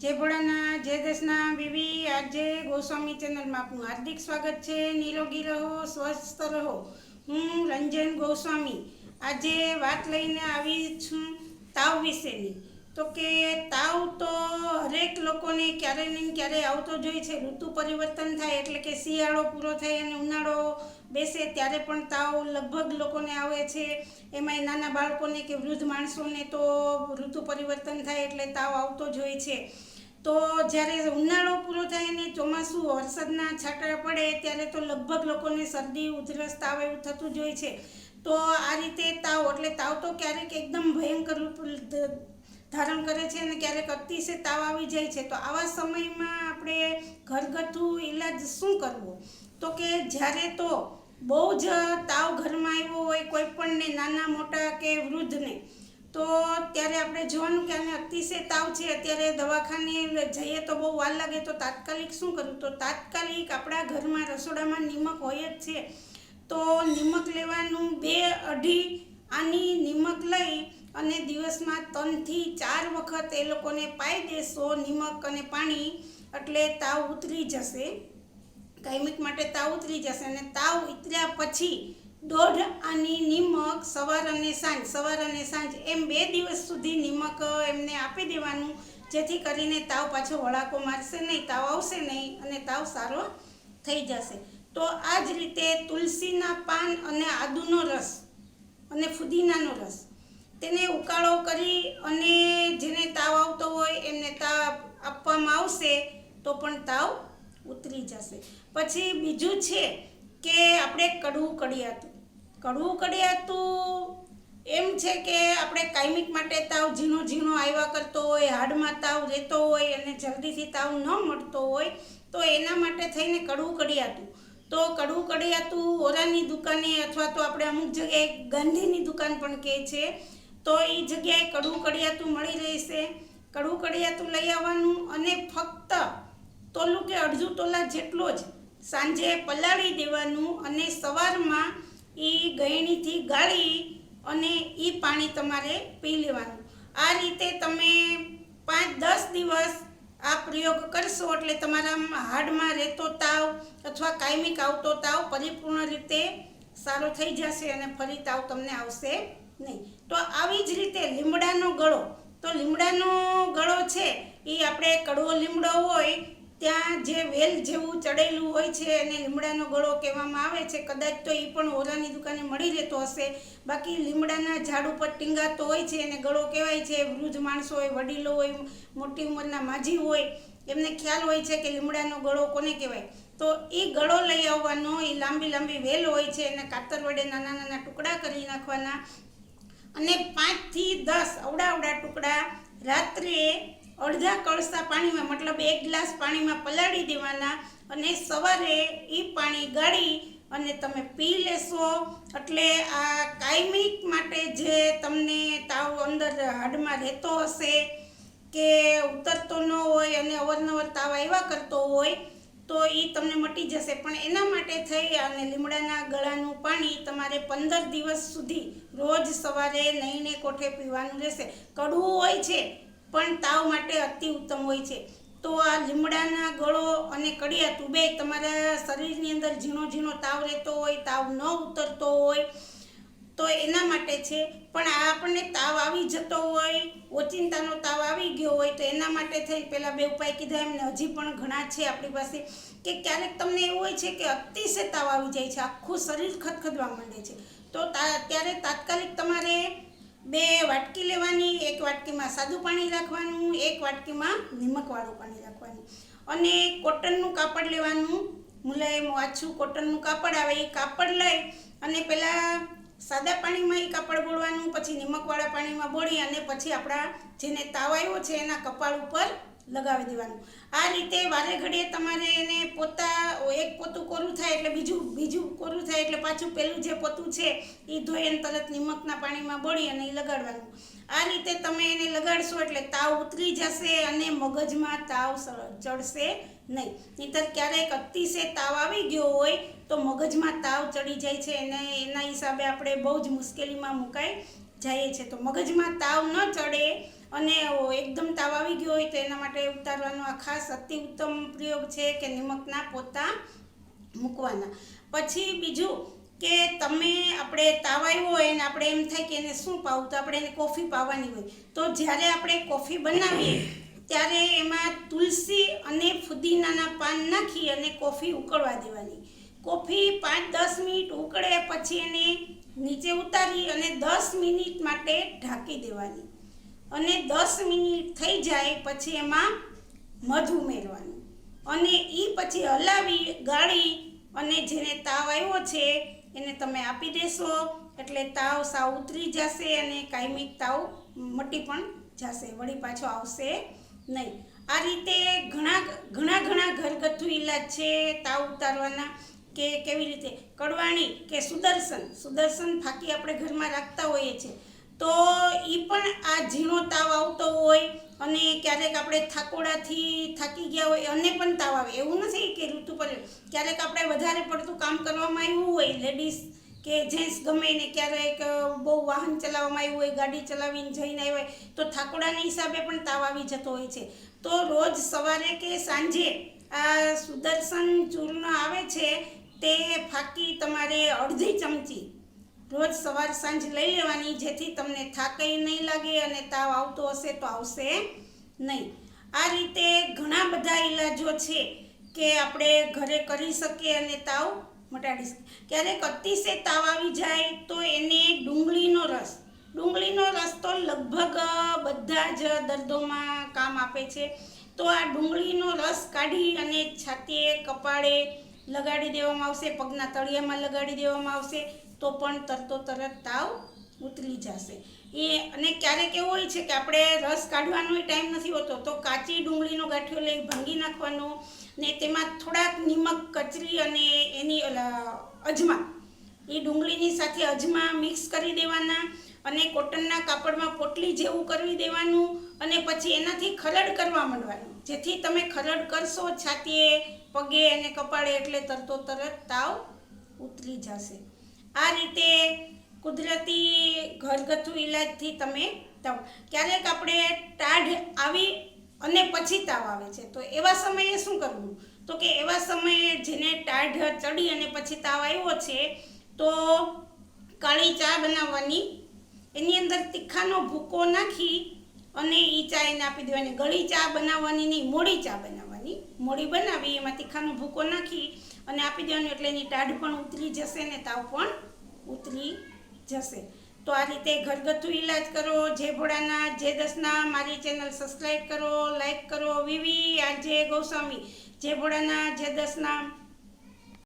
જય ભોળાના જય દેશના બીબી આજે ગોસ્વામી ચેનલમાં આપનું હાર્દિક સ્વાગત છે. નિરોગી રહો, સ્વસ્થ રહો. હું રંજન ગોસ્વામી. આજે વાત લઈને આવી છું તાવ વિશેની. તો કે તાવ લોકોને ક્યારે ને ક્યારે આવતો જ હોય છે. ઋતુ પરિવર્તન થાય એટલે કે શિયાળો પૂરો થાય અને ઉનાળો બેસે ત્યારે પણ તાવ લગભગ લોકોને આવે છે. એમાંય નાના બાળકોને કે વૃદ્ધ માણસોને તો ઋતુ પરિવર્તન થાય એટલે તાવ આવતો જ હોય છે. તો જ્યારે ઉનાળો પૂરો થાય અને ચોમાસું વરસાદના છાંટા પડે ત્યારે તો લગભગ લોકોને શરદી, ઉધરસ, તાવ એવું થતું જ હોય છે. તો આ રીતે તાવ, એટલે તાવ તો ક્યારેક એકદમ ભયંકર ધારણ કરે છે અને ક્યારેક અતિશય તાવ આવી જાય છે, તો આવા સમયમાં આપણે ઘરગથ્થુ ઈલાજ શું કરવો? તો કે જ્યારે તો બહુ જ તાવ ઘરમાં આવ્યો હોય, કોઈ પણને નાના મોટા કે વૃદ્ધને, તો ત્યારે આપણે જોવાનું કે આને અતિશય તાવ છે, અત્યારે દવાખાને જઈએ તો બહુ વાર લાગે, તો તાત્કાલિક શું કરવું? તો તાત્કાલિક આપણા ઘરમાં રસોડામાં નિમક હોય જ છે, તો નિમક લેવાનું બે અઢી આની નિમક લઈ અને દિવસમાં ત્રણથી ચાર વખત એ લોકોને પાઈ દેશો, નિમક અને પાણી, એટલે તાવ ઉતરી જશે. કાયમિક માટે તાવ ઉતરી જશે અને તાવ ઉતર્યા પછી દોઢ આની નિમક, સવાર અને સાંજ, સવાર અને સાંજ, એમ બે દિવસ સુધી નિમક એમને આપી દેવાનું, જેથી કરીને તાવ પાછો વળાકો મારશે નહીં, તાવ આવશે નહીં અને તાવ સારો થઈ જશે. તો આ જ રીતે તુલસીના પાન અને આદુનો રસ અને ફુદીનાનો રસ તેને ઉકાળો કરી અને જેને તાવ આવતો હોય એમને તાવ આપવામાં આવશે તો પણ તાવ ઉતરી જશે. પછી બીજું છે કે આપણે કડવું કડિયાતું. કડવું કડિયાતું એમ છે કે આપણે કાયમિક માટે તાવ ઝીણો ઝીણો આવ્યા કરતો હોય, હાડમાં તાવ રહેતો હોય અને જલ્દીથી તાવ ન મળતો હોય, તો એના માટે થઈને કડવું કડિયાતું. તો કડવું કડિયાતું ઓરાની દુકાને અથવા તો આપણે અમુક જગ્યાએ ગાંધીની દુકાન પણ કહે છે તો એ જગ્યાએ કડું કડિયાતું મળી રહેશે. કડું કડિયાતું લઈ આવવાનું અને ફક્ત તોલું કે અડધું તોલા જેટલો જ સાંજે પલાળી દેવાનું અને સવારમાં એ ગયણીથી ગાળી અને એ પાણી તમારે પી લેવાનું. આ રીતે તમે પાંચ દસ દિવસ આ પ્રયોગ કરશો એટલે તમારા હાડમાં રહેતો તાવ અથવા કાયમિક આવતો તાવ પરિપૂર્ણ રીતે સારો થઈ જશે અને ફરી તાવ તમને આવશે નહીં. તો આવી જ રીતે લીમડાનો ગળો. તો લીમડાનો ગળો છે એ આપણે કડવો લીમડો હોય, ત્યાં જે વેલ જેવું ચડેલું હોય છે એને લીમડાનો ગળો કહેવામાં આવે છે. કદાચ તો એ પણ ઓરાની દુકાને મળી રહેતો હશે. બાકી લીમડાના ઝાડ ઉપર ટીંગાતો હોય છે, એને ગળો કહેવાય છે. વૃદ્ધ માણસો હોય, વડીલો હોય, મોટી ઉંમરના માજી હોય, એમને ખ્યાલ હોય છે કે લીમડાનો ગળો કોને કહેવાય. તો એ ગળો લઈ આવવાનો એ લાંબી લાંબી વેલ હોય છે, એને કાતર વડે નાના નાના ટુકડા કરી નાખવાના અને પાંચથી દસ અવડા અવડા ટુકડા રાત્રે અડધા કળસા પાણીમાં, મતલબ એક ગ્લાસ પાણીમાં પલાળી દેવાના અને સવારે એ પાણી ગાળી અને તમે પી લેશો. એટલે આ કાયમિક માટે જે તમને તાવ અંદર હાડમાં રહેતો હશે કે ઉતરતો ન હોય અને અવારનવાર તાવ આવ્યા કરતો હોય તો એ તમને મટી જશે. પણ એના માટે થઈ અને લીમડાના ગળાનું પાણી તમારે પંદર દિવસ સુધી રોજ સવારે નહીને કોઠે પીવાનું રહેશે. કડવું હોય છે, પણ તાવ માટે અતિ ઉત્તમ હોય છે. તો આ લીમડાના ગળો અને કડિયાતું બે તમારા શરીરની અંદર ઝીણો ઝીણો તાવ રહેતો હોય, તાવ ન ઉતરતો હોય તો એના માટે છે. પણ આ આપણને તાવ આવી જતો હોય, ઓચિંતાનો તાવ આવી ગયો હોય, તો એના માટે થઈ પહેલાં બે ઉપાય કીધા. એમને હજી પણ ઘણા છે આપણી પાસે કે ક્યારેક તમને એવું હોય છે કે અતિશય તાવ આવી જાય છે. આખું શરીર ખદખદવા માંડે છે. તો ત્યારે તાત્કાલિક તમારે બે વાટકી લેવાની, એક વાટકીમાં સાદું પાણી રાખવાનું, એક વાટકીમાં નિમકવાળું પાણી રાખવાનું. અને કોટનનું કાપડ લેવાનું. મુલાયમ, આછું કોટનનું કાપડ આવે એ કાપડ લઈ અને પહેલાં સાદા પાણીમાં એ કાપડ બોળવાનું, પછી નિમકવાળા પાણીમાં બોળી અને પછી આપણા જેને તાવ આવ્યો છે એના કપાળ ઉપર લગાવી દેવાનું. આ રીતે વારે ઘડીએ તમારે એને પોતા એક પોતું કોરું થાય એટલે બીજું બીજું કોરું થાય એટલે પાછું પેલું જે પોતું છે એ ધોઈ અને તરત નિમકના પાણીમાં બોળી અને એ લગાડવાનું. આ રીતે તમે એને લગાડશો એટલે તાવ ઉતરી જશે અને મગજમાં તાવ ચડશે નહીં. નહીંતર ક્યારેક અતિશય તાવ આવી ગયો હોય તો મગજમાં તાવ ચડી જાય છે અને એના હિસાબે આપણે બહુ જ મુશ્કેલીમાં મુકાઈ જઈએ છીએ. તો મગજમાં તાવ ન ચડે અને એકદમ તાવ આવી ગયો હોય તો એના માટે ઉતારવાનો આ ખાસ અતિ ઉત્તમ પ્રયોગ છે કે નિમકના પોતા મૂકવાના. પછી બીજું કે તમે આપણે તાવ આવ્યો હોય અને આપણે એમ થાય કે એને શું પાવું? તો આપણે એને કોફી પાવાની હોય. તો જ્યારે આપણે કોફી બનાવીએ ત્યારે એમાં તુલસી અને ફુદીનાના પાન નાખી અને કોફી ઉકળવા દેવાની. કોફી પાંચ દસ મિનિટ ઉકળે પછી એને નીચે ઉતારી અને દસ મિનિટ માટે ઢાંકી દેવાની. અને દસ મિનિટ થઈ જાય પછી એમાં મધ ઉમેરવાનું. અને એ પછી હલાવી, ગાળી અને જેને તાવ આવ્યો છે એને તમે આપી દેશો. એટલે તાવ સાવ ઉતરી જશે અને કાયમિક તાવ મટી પણ જશે. વળી પાછો આવશે નહીં. આ રીતે ઘણા ઘણા ઘણા ઘરગથ્થુ ઈલાજ છે, તાવ ઉતારવાના કે કેવી રીતે? કડવાણી કે સુદર્શન. સુદર્શન ફાકી આપણે ઘરમાં રાખતા હોઈએ છીએ. તો એ પણ આ ઝીણો તાવ આવતો હોય અને ક્યારેક આપણે થાકોડાથી થાકી ગયા હોય અને પણ તાવ આવે. એવું નથી કે ઋતુ પર ક્યારેક આપણે વધારે પડતું કામ કરવામાં આવ્યું હોય, લેડીઝ કે જેન્ટ્સ ગમે ને ક્યારેક બહુ વાહન ચલાવવામાં આવ્યું હોય, ગાડી ચલાવીને જઈને આવ્યા હોય, તો થાકોડાના હિસાબે પણ તાવ આવી જતો હોય છે. તો રોજ સવારે કે સાંજે આ સુદર્શન ચૂર્ણ આવે છે, તે ફાકી તમારે અડધી ચમચી રોજ સવાર સાંજ લઈ લેવાની, જેથી તમને થાકઈ નહીં લાગે અને તાવ આવતો હશે તો આવશે નહીં. આ રીતે ઘણા બધા ઈલાજો છે કે આપણે ઘરે કરી શકીએ અને તાવ મટાડી શકીએ ક્યારેક અતિશય તાવ આવી જાય તો એને ડુંગળીનો રસ. ડુંગળીનો રસ તો લગભગ બધા જ દર્દોમાં કામ આપે છે. તો આ ડુંગળીનો રસ કાઢી અને છાતીએ કપાળે લગાડી દેવામાં આવશે, પગના તળિયામાં લગાડી દેવામાં આવશે, તો પણ તરતો તરત તાવ ઉતરી જશે. એ અને ક્યારેક એવું હોય છે કે આપણે રસ કાઢવાનો ટાઈમ નથી હોતો, તો કાચી ડુંગળીનો ગાંઠિયો લઈ ભાંગી નાખવાનો ને તેમાં થોડાક નિમક, કચરી અને એની અજમા. એ ડુંગળીની સાથે અજમા મિક્સ કરી દેવાના અને કોટનના કાપડમાં પોટલી જેવું કરવી દેવાનું અને પછી એનાથી ખરડ કરવા માંડવાનું. જેથી તમે ખરડ કરશો, છાતીએ, પગે અને કપાળે એટલે તરતો તરત તાવ ઉતરી જશે. આ રીતે કુદરતી ઘરગથ્થુ ઈલાજથી તમે તાવ ક્યારેક આપણે ટાઢ આવી અને પછી તાવ આવે છે. તો એવા સમયે શું કરવું? તો કે એવા સમયે જેને ટાઢ ચડી અને પછી તાવ આવ્યો છે, તો કાળી ચા બનાવવાની. એની અંદર તીખાનો ભૂકો નાખી અને એ ચા એને આપી દેવાની. ગળી ચા બનાવવાની નહીં, મોડી ચા બનાવવાની. મોડી બનાવી, એમાં તીખાનો ભૂકો નાખી અને આપી દેવાનું એટલે એની ટાઢ પણ ઉતરી જશે ને તાવ પણ ઉતરી જશે. તો આ રીતે ઘરગથ્થુ ઈલાજ કરો, જે ભોળાના, જે દસના, મારી ચેનલ સબસ્ક્રાઈબ કરો, લાઈક કરો. વિવી આરજે ગૌસ્વામી, જે ભોળાના, જે દસના.